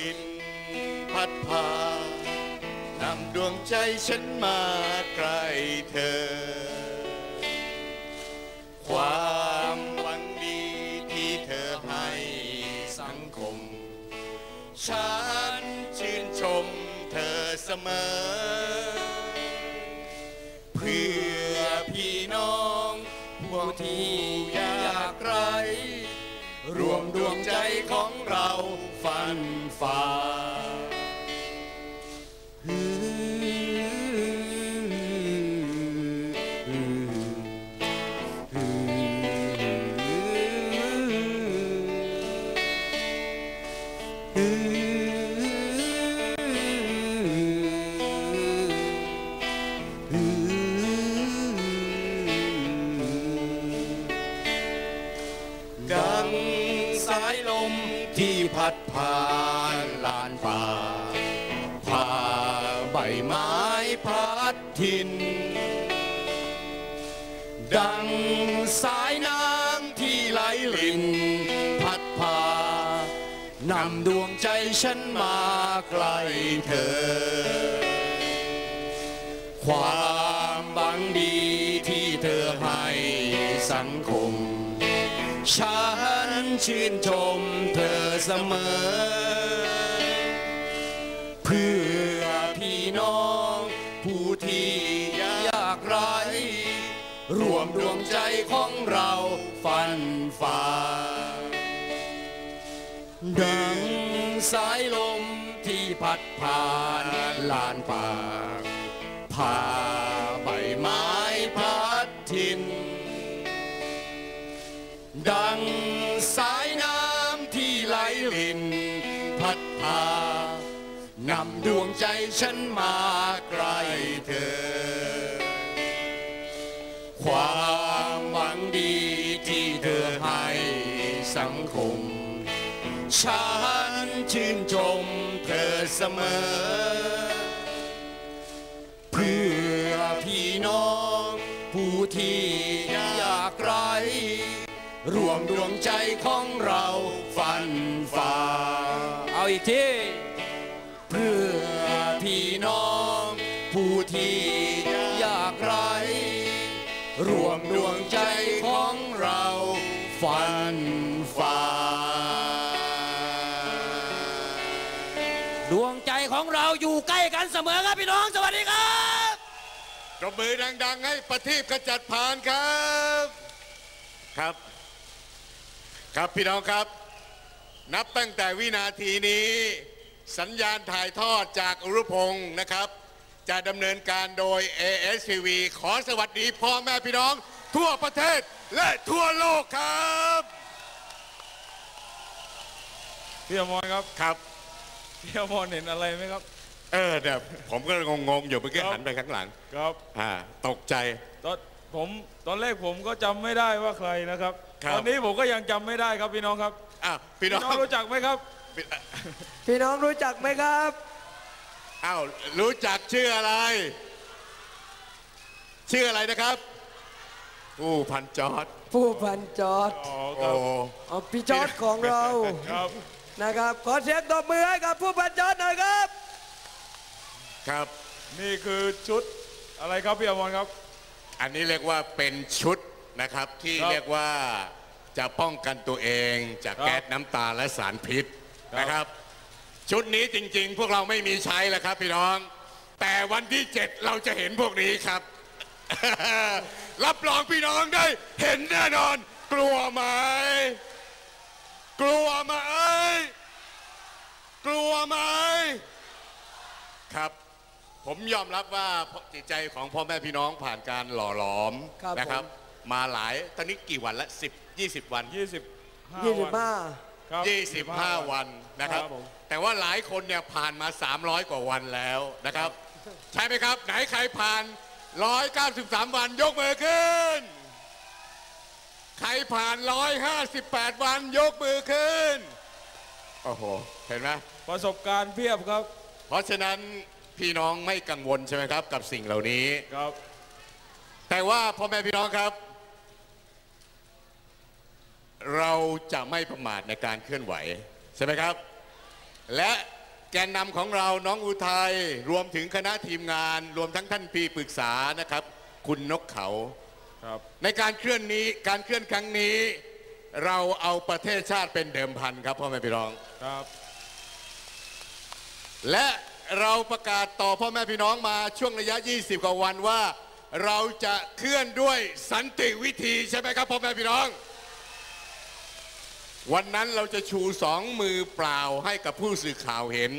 ลินพัดพานำดวงใจฉันมาใกล้เธอ ความหวังดีที่เธอให้สังคม ฉันชื่นชมเธอเสมอ เพื่อพี่น้องผู้ที่ยากไร รวมดวงใจของเรา ฝัน ใบไม้พัดทิน ดังสายน้ำที่ไหลลิน พัดพานำดวงใจฉันมาใกล้เธอ ความบังดีที่เธอให้สังคม ฉันชื่นชมเธอเสมอ น้อง ผู้ที่ยากไร้รวมดวงใจของเราฝันฝ่าดังสายลมที่พัดผ่านลานป่าพาใบไม้พัดทินดัง ดวงใจฉันมาใกล้เธอ ความหวังดีที่เธอให้สังคม ฉันชื่นชมเธอเสมอ เพื่อพี่น้องผู้ที่ยากไร้รวมดวงใจของเราฝันฝ่า เอาอีกที บมือดัง ๆ ให้ประทีปขจัดผ่านครับ ครับ ครับพี่น้องครับ นับตั้งแต่วินาทีนี้ สัญญาณถ่ายทอดจากอุรุพงศ์นะครับ จะดำเนินการโดย ASTV ขอสวัสดีพ่อแม่พี่น้อง ทั่วประเทศและทั่วโลกครับพี่อมรครับครับพี่อมรเห็นอะไรไหมครับ เออเดี๋ยวผมก็งงๆอยู่เมื่อกี้ครับ หันไปข้างหลังครับอ่าตกใจ ตอนผมตอนแรกผมก็จำไม่ได้ว่าใครนะครับครับ ตอนนี้ผมก็ยังจำไม่ได้ครับพี่น้องครับอะพี่น้พี่องน้องรู้จักไหมครับพี่น้องรู้จักไหมครับ อ้าวรู้จักชื่ออะไร ชื่ออะไรนะครับผู้พันจอดผู้พันจอดอ๋อคโอ้รับเอาพี่จอดของเราครับ นะครับ ขอเสียงตบมือให้กับผู้พันจอดหน่อยครับ ครับ นี่คือชุดอะไรครับพี่อมรครับ อันนี้เรียกว่าเป็นชุดนะครับที่ครับเรียกว่าจะป้องกันตัวเองจากครับแก๊สน้ำตาและสารพิษครับ นะครับ ชุดนี้จริงๆ พวกเราไม่มีใช้แล้วครับพี่น้อง แต่วันที่ 7 เราจะเห็นพวกนี้ครับ รับรองพี่น้องได้เห็นแน่นอน กลัวไหม กลัวไหม กลัวไหม ครับ ผมยอมรับว่าจิตใจของพ่อแม่พี่น้องผ่านการหล่อหลอมครับนะครับ ผม มาหลายตอนนี้กี่วันละ10 20 วัน ยี่สิบ25ครับ 25 วันนะครับ ครับผม แต่ว่าหลายคนเนี่ยผ่านมา 300 กว่าวันแล้วนะครับ ใช่ไหมครับ ไหนใครผ่าน 193 วันยกมือขึ้น ใครผ่าน 158 วันยกมือขึ้น โอ้โห เห็นไหม ประสบการณ์เพียบครับ เพราะฉะนั้น พี่น้องไม่กังวลใช่ไหมครับ กับสิ่งเหล่านี้ ครับ แต่ว่าพ่อแม่พี่น้องครับ เราจะไม่ประมาทในการเคลื่อนไหวใช่ไหมครับ และแกนนำของเราน้องอุทัยรวมถึงคณะทีมงาน รวมทั้งท่านปีปรึกษานะครับ คุณนกเขาครับ ในการเคลื่อนนี้การเคลื่อนครั้งนี้ เราเอาประเทศชาติเป็นเดิมพันครับพ่อแม่พี่น้องครับ และ เราประกาศต่อพ่อแม่พี่น้องมาช่วงระยะ 20 กว่าวันว่า เราจะเคลื่อนด้วยสันติวิธีใช่ไหมครับพ่อแม่พี่น้อง วันนั้นเราจะชูสองมือเปล่าให้กับผู้สื่อข่าวเห็น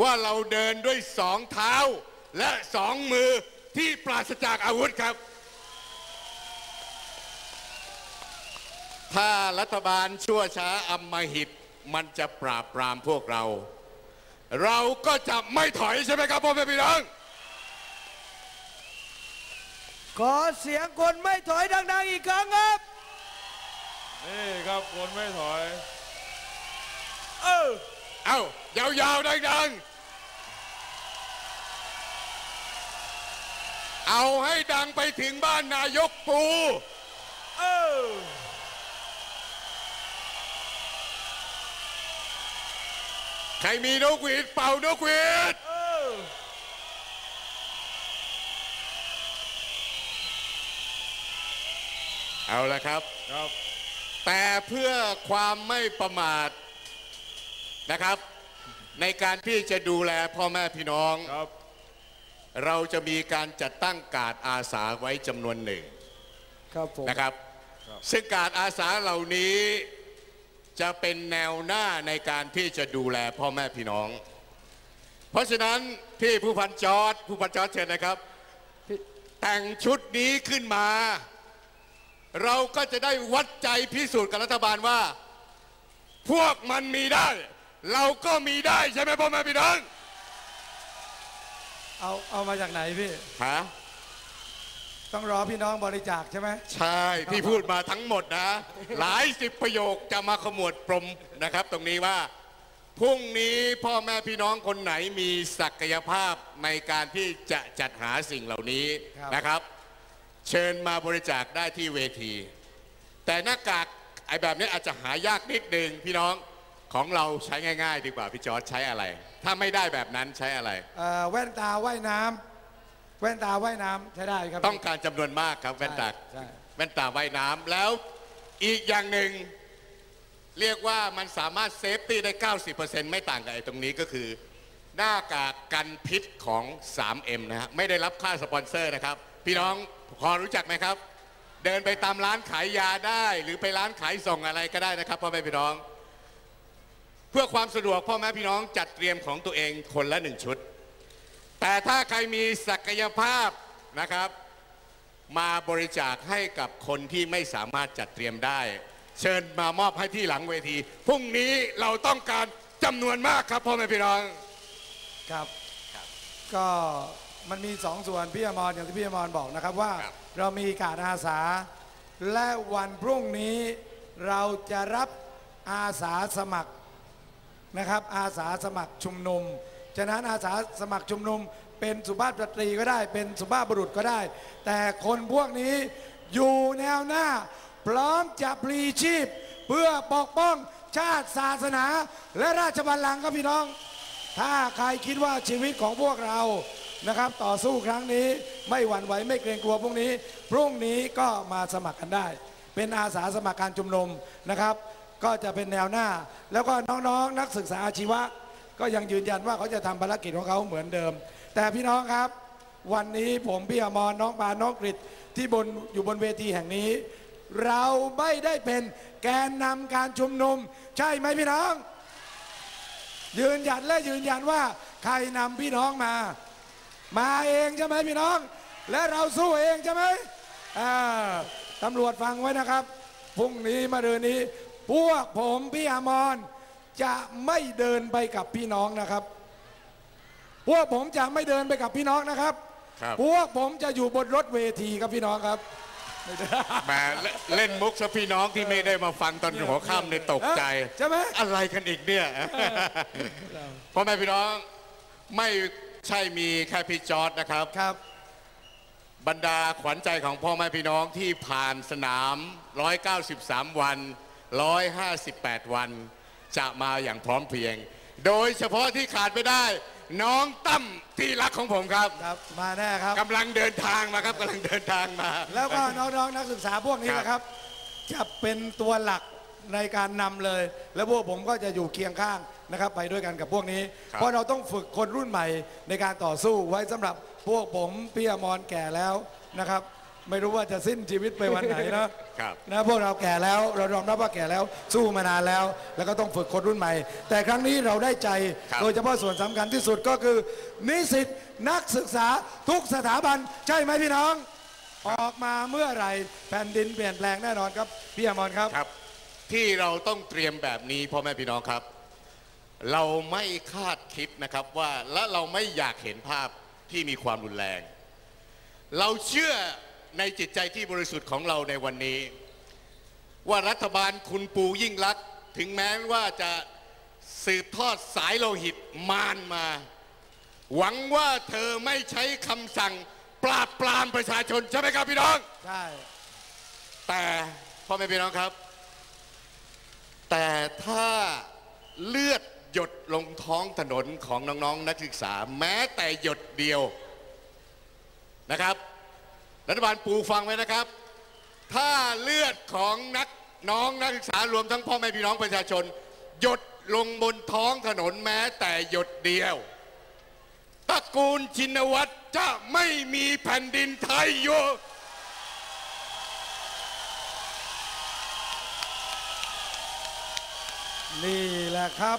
ว่าเราเดินด้วยสองเท้าและสองมือที่ปราศจากอาวุธครับ ถ้ารัฐบาลชั่วช้าอำมหิตมันจะปราบปรามพวกเรา เราก็จะไม่ถอยใช่ไหมครับพ่อแม่พี่น้อง ขอเสียงคนไม่ถอยดังๆอีกครั้งครับ นี่ครับคนไม่ถอย เออเอ้ายาวๆดังๆ เอาให้ดังไปถึงบ้านนายกปู เออ ใครมีนกหวีดเป่านกหวีดเออเอาละครับ ครับ แต่เพื่อความไม่ประมาทนะครับ ในการที่จะดูแลพ่อแม่พี่น้อง ครับ เราจะมีการจัดตั้งการดอาสาไว้จำนวนหนึ่งครับผมนะครับครับซึ่งการอาสาเหล่านี้ จะเป็นแนวหน้าในการที่จะดูแลพ่อแม่พี่น้อง เพราะฉะนั้นพี่ผู้พันจอร์ดผู้พันจอร์ดเชิญนะครับ แต่งชุดนี้ขึ้นมา เราก็จะได้วัดใจพิสูจน์กับรัฐบาลว่า พวกมันมีได้ เราก็มีได้ใช่ไหมพ่อแม่พี่น้อง เอาเอามาจากไหนพี่ฮะ ต้องรอพี่น้องบริจาคใช่ไหมใช่ที่พูดมาทั้งหมดนะ หลายสิบประโยคจะมาขมวดปรมนะครับ ตรงนี้ว่าพรุ่งนี้พ่อแม่พี่น้องคนไหนมีศักยภาพในการที่จะจัดหาสิ่งเหล่านี้นะครับ เชิญมาบริจาคได้ที่เวที แต่หน้ากากไอ้แบบนี้อาจจะหายากนิดนึงพี่น้องของเราใช้ง่าย ๆ ดีกว่าพี่จอร์ดใช้อะไร ถ้าไม่ได้แบบนั้นใช้อะไรเอ่อแว่นตาว่ายน้ำแว่นตาว่ายน้ำใช้ได้ครับต้องการจำนวนมากครับแว่นตาใช่แว่นตาว่ายน้ำแล้วอีกอย่างหนึ่งเรียกว่ามันสามารถเซฟตี้ได้ 90%ไม่ต่างกับไอ้ตรงนี้ก็คือ หน้ากากกันพิษของ 3M นะฮะไม่ได้รับค่าสปอนเซอร์นะครับ พี่น้องพอรู้จักไหมครับ เดินไปตามร้านขายยาได้ หรือไปร้านขายส่งอะไรก็ได้นะครับพ่อแม่พี่น้อง เพื่อความสะดวกพ่อแม่พี่น้องจัดเตรียมของตัวเองคนละหนึ่งชุด แต่ถ้าใครมีศักยภาพนะครับ มาบริจาคให้กับคนที่ไม่สามารถจัดเตรียมได้ เชิญมามอบให้ที่หลังเวทีพรุ่งนี้เราต้องการจำนวนมากครับพ่อแม่พี่น้องครับก็มันมีสองส่วนพี่อมรอย่างที่พี่อมรบอกนะครับว่าครับเรามีการอาสา และวันพรุ่งนี้เราจะรับอาสาสมัครนะครับอาสาสมัครชุมนุม ฉะนั้นอาสาสมัครชุมนุม เป็นสุภาพสตรีก็ได้ เป็นสุภาพบุรุษก็ได้ แต่คนพวกนี้อยู่แนวหน้า พร้อมจะปลีชีพ เพื่อปกป้องชาติศาสนา และราชบัลลังก์ครับพี่น้อง ถ้าใครคิดว่าชีวิตของพวกเรานะครับ ต่อสู้ครั้งนี้ไม่หวั่นไหวไม่เกรงกลัวพวกนี้ พรุ่งนี้ก็มาสมัครกันได้ เป็นอาสาสมัครการชุมนุมนะครับ ก็จะเป็นแนวหน้า แล้วก็น้องๆนักศึกษาอาชีวะ ก็ยังยืนยันว่าเขาจะทำภารกิจของเขาเหมือนเดิม แต่พี่น้องครับ วันนี้ผมพี่อมรน้องปาน้องกฤษที่บนอยู่บนเวทีแห่งนี้ เราไม่ได้เป็นแกนนำการชุมนุม ใช่ไหมพี่น้อง ยืนยันและยืนยันว่าใครนำพี่น้องมา มาเองใช่ไหมพี่น้อง และเราสู้เองใช่ไหมอ่าตำรวจฟังไว้นะครับพรุ่งนี้มาเดือนนี้ พวกผมพี่อมร จะไม่เดินไปกับพี่น้องนะครับ พวกผมจะไม่เดินไปกับพี่น้องนะครับ ครับพวกผมจะอยู่บนรถเวทีครับพี่น้องครับ แหมเล่นเล่นมุกซะพี่น้องที่ไม่ได้มาฟังตอนหัวค่ำเนี่ยตกใจใช่ไหม อะไรกันอีกเนี่ยพ่อแม่พี่น้องไม่ใช่มีแค่พี่จอร์ดนะครับ ครับ บรรดาขวัญใจของพ่อแม่พี่น้องที่ผ่านสนาม 193 วัน 158 วัน จะมาอย่างพร้อมเพรียง โดยเฉพาะที่ขาดไม่ได้ น้องตั้มที่รักของผมครับครับมาแน่ครับกำลังเดินทางมาครับกำลังเดินทางมา แล้วก็น้องๆนักศึกษาพวกนี้ครับนะครับ จะเป็นตัวหลักในการนำเลย แล้วพวกผมก็จะอยู่เคียงข้างนะครับ ไปด้วยกันกับพวกนี้ เพราะเราต้องฝึกคนรุ่นใหม่ในการต่อสู้ไว้สำหรับพวกผมพี่อมรแก่แล้วนะครับ ไม่รู้ว่าจะสิ้นชีวิตไปวันไหนนะครับนะพวกเราแก่แล้วเรายอมรับว่าแก่แล้ว สู้มานานแล้ว แล้วก็ต้องฝึกคนรุ่นใหม่ แต่ครั้งนี้เราได้ใจ ครับ โดยเฉพาะส่วนสำคัญที่สุดก็คือ นิสิตนักศึกษาทุกสถาบัน ใช่ไหมพี่น้อง ออกมาเมื่อไหร่แผ่นดินเปลี่ยนแปลงแน่นอนครับพี่อมรครับ ครับ ที่เราต้องเตรียมแบบนี้พ่อแม่พี่น้องครับ เราไม่คาดคิดนะครับว่าและเราไม่อยากเห็นภาพที่มีความรุนแรง เราเชื่อ ในจิตใจที่บริสุทธิ์ของเราในวันนี้ ว่ารัฐบาลคุณปูยิ่งลักถึงแม้ว่าจะสืบทอดสายโลหิตมารมา หวังว่าเธอไม่ใช้คำสั่ง ปราบปรามประชาชนใช่ไหมครับพี่น้องใช่แต่พ่อแม่พี่น้องครับ แต่ถ้าเลือดหยดลงท้องถนนของน้องๆนักศึกษา แม้แต่หยดเดียวนะครับ รัฐบาลปูฟังไว้นะครับ ถ้าเลือดของนักน้องนักศึกษารวมทั้งพ่อแม่พี่น้องประชาชน หยดลงบนท้องถนนแม้แต่หยดเดียวตระกูลชินวัตรจะไม่มีแผ่นดินไทยอยู่นี่แหละครับ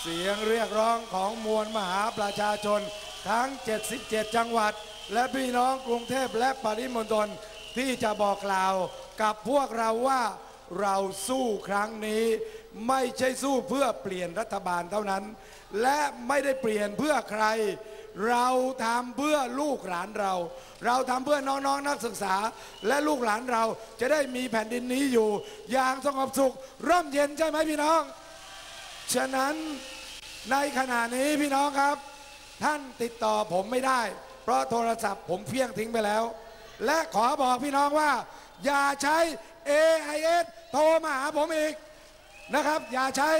เสียงเรียกร้องของมวลมหาประชาชน ทั้ง 77 จังหวัด และพี่น้องกรุงเทพและปริมณฑลที่จะบอกกล่าวกับพวกเราว่าเราสู้ครั้งนี้ ไม่ใช่สู้เพื่อเปลี่ยนรัฐบาลเท่านั้น และไม่ได้เปลี่ยนเพื่อใคร เราทำเพื่อลูกหลานเรา เราทำเพื่อน้องๆนนักศึกษา และลูกหลานเราจะได้มีแผ่นดินนี้อยู่ อย่างสงบสุขร่มเย็นใช่ไหมพี่น้อง ฉะนั้นในขณะนี้พี่น้องครับ ท่านติดต่อผมไม่ได้ เพราะโทรศัพท์ผมเพี้ยงทิ้งไปแล้ว และขอบอกพี่น้องว่า อย่าใช้ AIS โทรมาหาผมอีกนะครับ อย่าใช้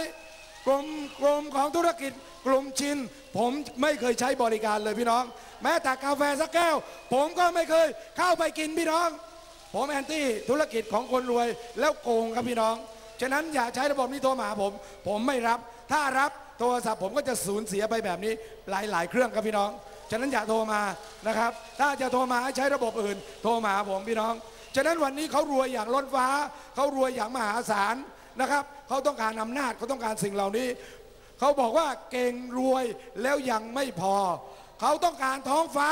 กลุ่มกลุ่มของธุรกิจกลุ่มชิน ผมไม่เคยใช้บริการเลยพี่น้อง แม้แต่กาแฟสักแก้ว ผมก็ไม่เคยเข้าไปกินพี่น้อง ผมแอนตี้ธุรกิจของคนรวยแล้วโกงครับพี่น้อง ฉะนั้นอย่าใช้ระบบนี้โทรมาหาผม ผมไม่รับ ถ้ารับ โทรศัพท์ผมก็จะสูญเสียไปแบบนี้หลาย ๆ เครื่องครับพี่น้อง ฉะนั้นอย่าโทรมานะครับ ถ้าจะโทรมาใช้ระบบอื่น โทรมาหาผมพี่น้อง ฉะนั้นวันนี้เขารวยอย่างล้นฟ้า เขารวยอย่างมหาศาลนะครับ เขาต้องการอำนาจเขาต้องการสิ่งเหล่านี้ เขาบอกว่าเก่งรวยแล้วยังไม่พอ เขาต้องการท้องฟ้า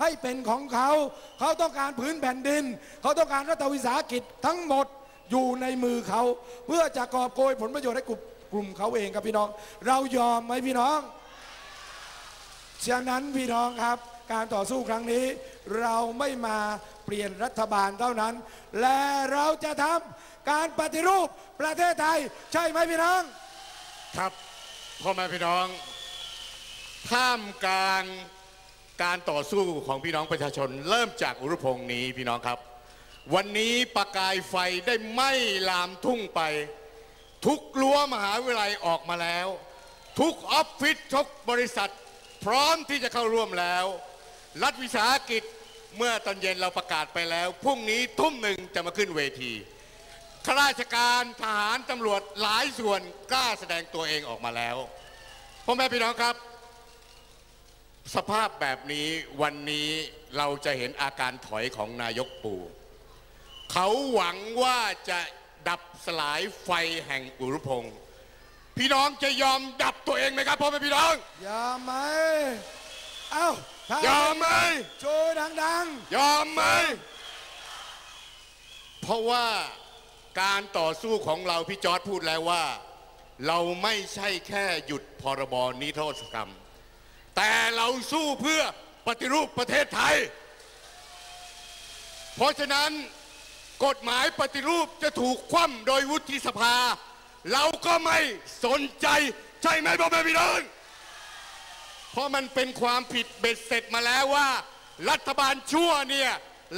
ให้เป็นของเขา เขาต้องการพื้นแผ่นดิน เขาต้องการรัฐวิสาหกิจทั้งหมดอยู่ในมือเขา เพื่อจะกอบโกยผลประโยชน์ให้กลุ่ม กลุ่มเขาเองครับพี่น้อง เรายอมไหมพี่น้องฉะนั้นพี่น้องครับ การต่อสู้ครั้งนี้ เราไม่มาเปลี่ยนรัฐบาลเท่านั้น และเราจะทำการปฏิรูปประเทศไทย ใช่ไหมพี่น้อง ครับพ่อแม่พี่น้อง ท่ามกลางการต่อสู้ของพี่น้องประชาชน เริ่มจากอุรุพงษ์นี้พี่น้องครับ วันนี้ประกายไฟได้ไหม้ลามทุ่งไป ทุกรั้วมหาวิทยาลัยออกมาแล้ว ทุกออฟฟิศทุกบริษัท พร้อมที่จะเข้าร่วมแล้ว รัฐวิสาหกิจเมื่อตอนเย็นเราประกาศไปแล้วพรุ่งนี้ทุ่มหนึ่งจะมาขึ้นเวทีข้าราชการทหารตำรวจหลายส่วนกล้าแสดงตัวเองออกมาแล้วพ่อแม่พี่น้องครับ สภาพแบบนี้วันนี้เราจะเห็นอาการถอยของนายกปู่ เขาหวังว่าจะ ดับสลายไฟแห่งอุรุพงศ์พี่น้องจะยอมดับตัวเองไหมครับพ่อแม่พี่น้อง ยอมไหมเอ้าถ้ายอมไหมโชว์ดังยอมไหม เพราะว่าการต่อสู้ของเราพี่จอร์ดพูดแล้วว่า เราไม่ใช่แค่หยุดพรบนิรโทษกรรม แต่เราสู้เพื่อปฏิรูปประเทศไทย เพราะฉะนั้น กฎหมายปฏิรูปจะถูกคว่ำโดยวุฒิสภา เราก็ไม่สนใจใช่ไหมพ่อแม่พี่น้องเพราะมันเป็นความผิดเบ็ดเสร็จมาแล้วว่า รัฐบาลชั่วเนี่ย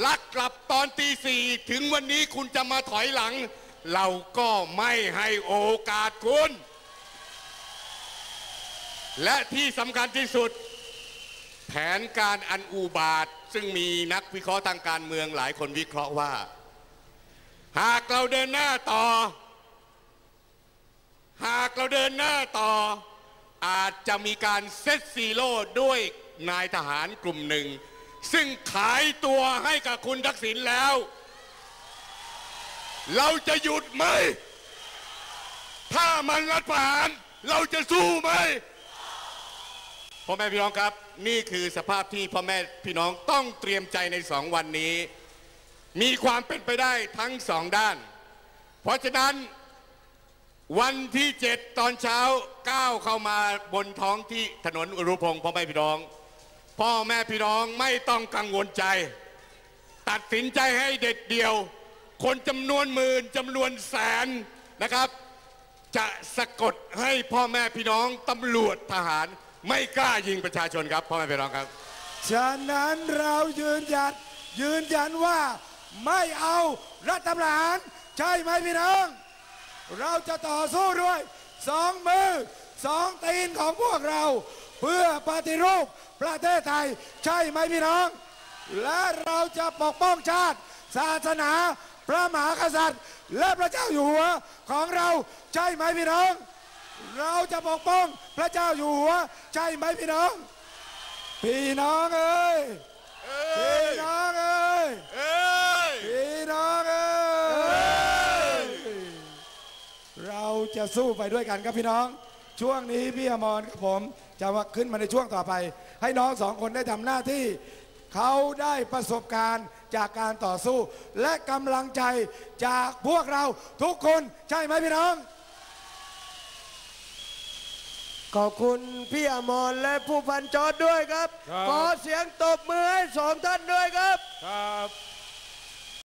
ลักกลับตอนตีสี่ถึงวันนี้คุณจะมาถอยหลัง เราก็ไม่ให้โอกาสคุณ และที่สำคัญที่สุด แผนการอันอูบาท ซึ่งมีนักวิเคราะห์ทางการเมืองหลายคนวิเคราะห์ว่า หากเราเดินหน้าต่อ หากเราเดินหน้าต่อ อาจจะมีการเซตซีโร่ด้วยนายทหารกลุ่มหนึ่ง ซึ่งขายตัวให้กับคุณทักษิณแล้ว เราจะหยุดไหม ถ้ามันรัฐประหาร เราจะสู้ไหมพ่อแม่พี่น้องครับ นี่คือสภาพที่พ่อแม่พี่น้องต้องเตรียมใจในสองวันนี้ มีความเป็นไปได้ทั้งสองด้าน เพราะฉะนั้นวันที่เจ็ดตอนเช้าก้าวเข้ามาบนท้องที่ถนนอุรุพงศ์พ่อแม่พี่น้อง พ่อแม่พี่น้องไม่ต้องกังวลใจ ตัดสินใจให้เด็ดเดียว คนจำนวนหมื่นจำนวนแสนนะครับ จะสะกดให้พ่อแม่พี่น้องตำรวจทหาร ไม่กล้ายิงประชาชนครับพ่อแม่พี่น้องครับ ฉะนั้นเรายืนยันยืนยันว่า ไม่เอารัฐประหารใช่ไหมพี่น้อง เราจะต่อสู้ด้วยสองมือสองตีนของพวกเรา เพื่อปฏิรูปประเทศไทย ใช่ไหมพี่น้อง และเราจะปกป้องชาติ ศาสนาพระมหากษัตริย์ และพระเจ้าอยู่หัวของเราใช่ไหมพี่น้อง เราจะปกป้องพระเจ้าอยู่หัว ใช่ไหมพี่น้อง พี่น้องเอ้ยพี่น้องเอ้ย เอ้ย พี่น้องเอ้ยเราจะ สู้ไปด้วยกันครับพี่น้อง ช่วงนี้พี่อมรกับผมจะมาขึ้นมาในช่วงต่อไป ให้น้องสองคนได้ทำหน้าที่ เขาได้ประสบการณ์จากการต่อสู้ และกำลังใจจากพวกเราทุกคนใช่ไหมพี่น้อง ขอบคุณพี่อมรและผู้พันจอดด้วยครับครับขอเสียงตบมือให้สองท่านด้วยครับครับ